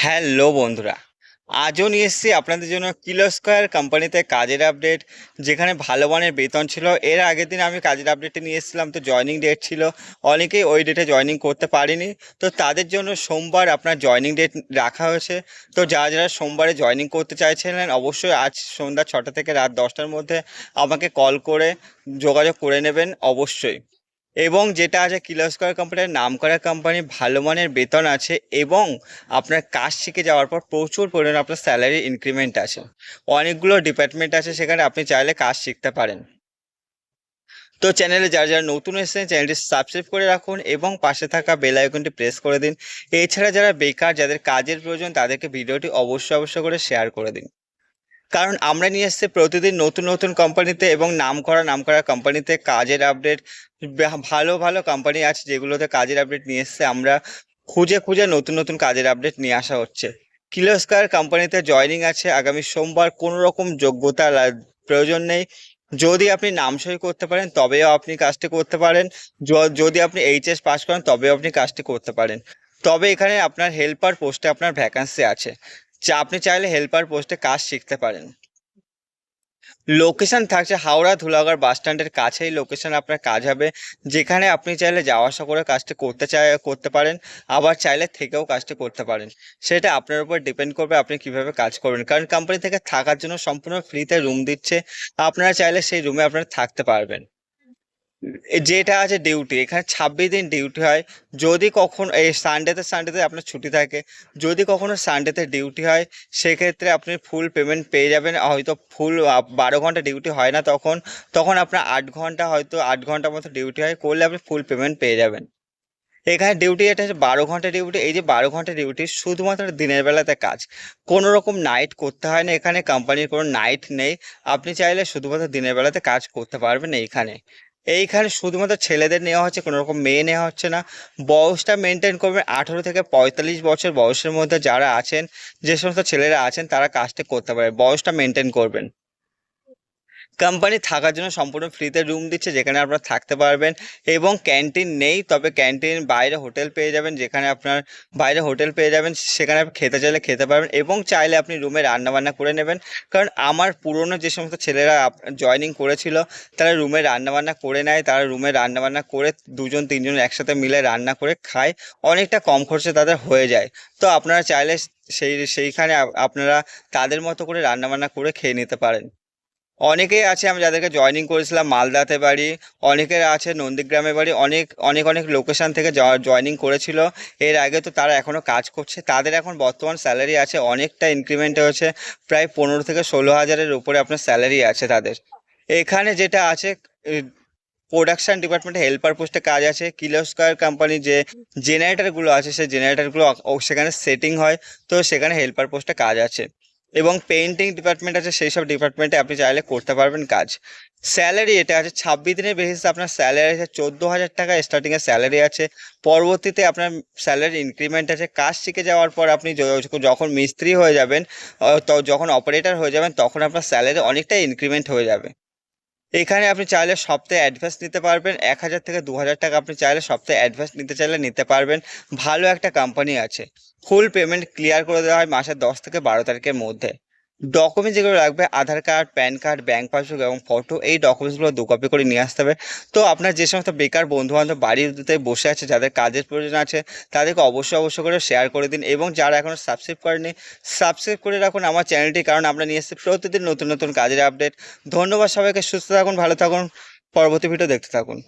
Hello বন্ধুরা, আজও নিয়ে এসেছি আপনাদের জন্য কিলো স্কোয়ার কোম্পানিতে কাজের আপডেট যেখানে ভালো মানের বেতন ছিল। এর আগের দিন আমি কাজের আপডেটে নিয়ে এসেছিলাম, তো জয়নিং ডেট ছিল। অনেকেই ওই ডেটে জয়নিং করতে পারেনি। তো তাদের জন্য সোমবার আপনার জয়নিং ডেট রাখা হয়েছে। তো যারা যারা সোমবারে জয়নিং করতে চাইছিলেন, অবশ্যই আজ সন্ধ্যা ছটা থেকে রাত দশটার মধ্যে আমাকে কল করে যোগাযোগ করে নেবেন, অবশ্যই। এবং যেটা আছে কিলো স্কোয়ার কোম্পানির নাম করা কোম্পানি ভালো মানের বেতন আছে এবং আপনার কাজ শিখে যাওয়ার পর প্রচুর পরিমাণে আপনার স্যালারি ইনক্রিমেন্ট আছে। অনেকগুলো ডিপার্টমেন্ট আছে সেখানে আপনি চাইলে কাজ শিখতে পারেন। তো চ্যানেলে যারা যারা নতুন এসেছেন চ্যানেলটি সাবস্ক্রাইব করে রাখুন এবং পাশে থাকা বেল আইকনটি প্রেস করে দিন। এছাড়া যারা বেকার, যাদের কাজের প্রয়োজন, তাদেরকে ভিডিওটি অবশ্যই অবশ্যই করে শেয়ার করে দিন। কারণ আমরা নিয়ে এসেছি প্রতিদিন নতুন নতুন কোম্পানিতে এবং নাম করা নাম করা কোম্পানিতে কাজের আপডেট ভালো ভালো কোম্পানি আছে যেগুলোতে কাজের আপডেট নিয়ে এসছে। আমরা খুঁজে খুঁজে নতুন নতুন কাজের আপডেট নিয়ে আসা হচ্ছে। কিলোস্কার কোম্পানিতে জয়নিং আছে। আগামী সোমবার কোনো রকম যোগ্যতা প্রয়োজন নেই। যদি আপনি নাম সই করতে পারেন, তবেও আপনি কাজটি করতে পারেন। যদি আপনি এইচএস পাস করেন, তবেও আপনি কাজটি করতে পারেন। তবে এখানে আপনার হেল্পার পোস্টে আপনার ভ্যাকান্সি আছে। যা আপনি চাইলে হেল্পার পোস্টে কাজ শিখতে পারেন। লোকেশন থাকছে হাওড়া ধুলাগড় বাস স্ট্যান্ডের কাছেই। লোকেশন আপনার কাজ হবে। যেখানে আপনি চাইলে যাওয়া আসা করে কাজটি করতে চাই, করতে পারেন। আবার চাইলে থেকেও কাজটি করতে পারেন। সেটা আপনার উপর ডিপেন্ড করবে আপনি কীভাবে কাজ করবেন। কারণ কোম্পানি থেকে থাকার জন্য সম্পূর্ণ ফ্রিতে রুম দিচ্ছে। আপনারা চাইলে সেই রুমে আপনারা থাকতে পারবেন। যেটা আছে ডিউটি এখানে ছাব্বিশ দিন ডিউটি হয়। যদি কখনো, এই সানডেতে সানডেতে আপনার ছুটি থাকে, যদি কখনো সানডেতে ডিউটি হয়, সেক্ষেত্রে আপনি ফুল পেমেন্ট পেয়ে যাবেন। হয়তো ফুল বারো ঘণ্টা ডিউটি হয় না তখন তখন আপনার আট ঘণ্টা হয়তো আট ঘণ্টার মতো ডিউটি হয়, করলে আপনি ফুল পেমেন্ট পেয়ে যাবেন। এখানে ডিউটি এটা হচ্ছে বারো ঘণ্টা ডিউটি এই যে বারো ঘণ্টা ডিউটি শুধুমাত্র দিনের বেলাতে কাজ। কোনো রকম নাইট করতে হয় না, এখানে কোম্পানির কোনো নাইট নেই। আপনি চাইলে শুধুমাত্র দিনের বেলাতে কাজ করতে পারবেন এইখানে। এইখানে শুধুমাত্র ছেলেদের নেওয়া হচ্ছে, কোনো রকম মেয়ে নেওয়া হচ্ছে না। বয়সটা মেনটেন করবেন আঠেরো থেকে পঁয়তাল্লিশ বছর বয়সের মধ্যে যারা আছেন, যে সমস্ত ছেলেরা আছেন, তারা কাজটা করতে পারে। বয়সটা মেনটেন করবেন। কোম্পানি থাকার জন্য সম্পূর্ণ ফ্রিতে রুম দিচ্ছে, যেখানে আপনারা থাকতে পারবেন এবং ক্যান্টিন নেই, তবে ক্যান্টিন বাইরে হোটেল পেয়ে যাবেন, যেখানে আপনার বাইরে হোটেল পেয়ে যাবেন, সেখানে খেতে চাইলে খেতে পারবেন এবং চাইলে আপনি রুমে রান্নাবান্না করে নেবেন। কারণ আমার পুরনো যে সমস্ত ছেলেরা জয়নিং করেছিল, তারা রুমে রান্নাবান্না করে নেয়, তারা রুমে রান্নাবান্না করে দুজন, তিনজন একসাথে মিলে রান্না করে খায়। অনেকটা কম খরচে তাদের হয়ে যায়। তো আপনারা চাইলে সেই, সেইখানে আপনারা তাদের মতো করে রান্নাবান্না করে খেয়ে নিতে পারেন। অনেকেই আছে, আমি যাদেরকে জয়নিং করেছিলাম, মালদাতে বাড়ি। অনেকের আছে, নন্দীগ্রামে বাড়ি। অনেক অনেক অনেক লোকেশন থেকে জয়নিং করেছিল। এর আগে তো তারা এখনও কাজ করছে। তাদের এখন বর্তমান স্যালারি আছে, অনেকটা ইনক্রিমেন্ট হয়েছে। প্রায় পনেরো থেকে ষোলো হাজারের উপরে আপনার স্যালারি আছে তাদের। এখানে যেটা আছে প্রোডাকশান ডিপার্টমেন্টে হেল্পার পোস্টে কাজ আছে। কিলোস্কয়ার কোম্পানির যে জেনারেটারগুলো আছে, সেই জেনারেটারগুলো সেখানে সেটিং হয়। তো সেখানে হেল্পার পোস্টে কাজ আছে। এবং পেইন্টিং ডিপার্টমেন্ট আছে, সেই সব ডিপার্টমেন্টে আপনি চাইলে করতে পারবেন কাজ। স্যালারি এটা আছে, ছাব্বিশ দিনের বেসিসে আপনার স্যালারি আছে, চোদ্দ হাজার টাকা স্টার্টিংয়ে স্যালারি আছে। পরবর্তীতে আপনার স্যালারি ইনক্রিমেন্ট আছে, কাজ শিখে যাওয়ার পর আপনি যখন মিস্ত্রি হয়ে যাবেন যখন অপারেটর হয়ে যাবেন, তখন আপনার স্যালারি অনেকটাই ইনক্রিমেন্ট হয়ে যাবে। এখানে আপনি চাইলে সপ্তাহে অ্যাডভান্স নিতে পারবেন। এক হাজার থেকে দু হাজার টাকা আপনি চাইলে সপ্তাহে অ্যাডভান্স নিতে চাইলে নিতে পারবেন। ভালো একটা কোম্পানি আছে। ফুল পেমেন্ট ক্লিয়ার করে দেওয়া হয় মাসের দশ থেকে বারো তারিখের মধ্যে। ডকুমেন্ট যেগুলো লাগবে, Aadhaar card PAN card bank passbook এবং ফটো এই ডকুমেন্টসগুলো দু কপি করে নিয়ে আসতে হবে। তো আপনার যে সমস্ত বেকার বন্ধু বান্ধব বাড়িতে বসে আছে, যাদের কাজের প্রয়োজন আছে, তাদেরকে অবশ্যই অবশ্যই করে শেয়ার করে দিন এবং যারা এখনও সাবস্ক্রাইব করেনি সাবস্ক্রাইব করে রাখুন আমার চ্যানেলটি কারণ আমরা নিয়ে এসেছি প্রতিদিন নতুন নতুন কাজের আপডেট ধন্যবাদ সবাইকে, সুস্থ থাকুন, ভালো থাকুন। পরবর্তী ভিডিও দেখতে থাকুন।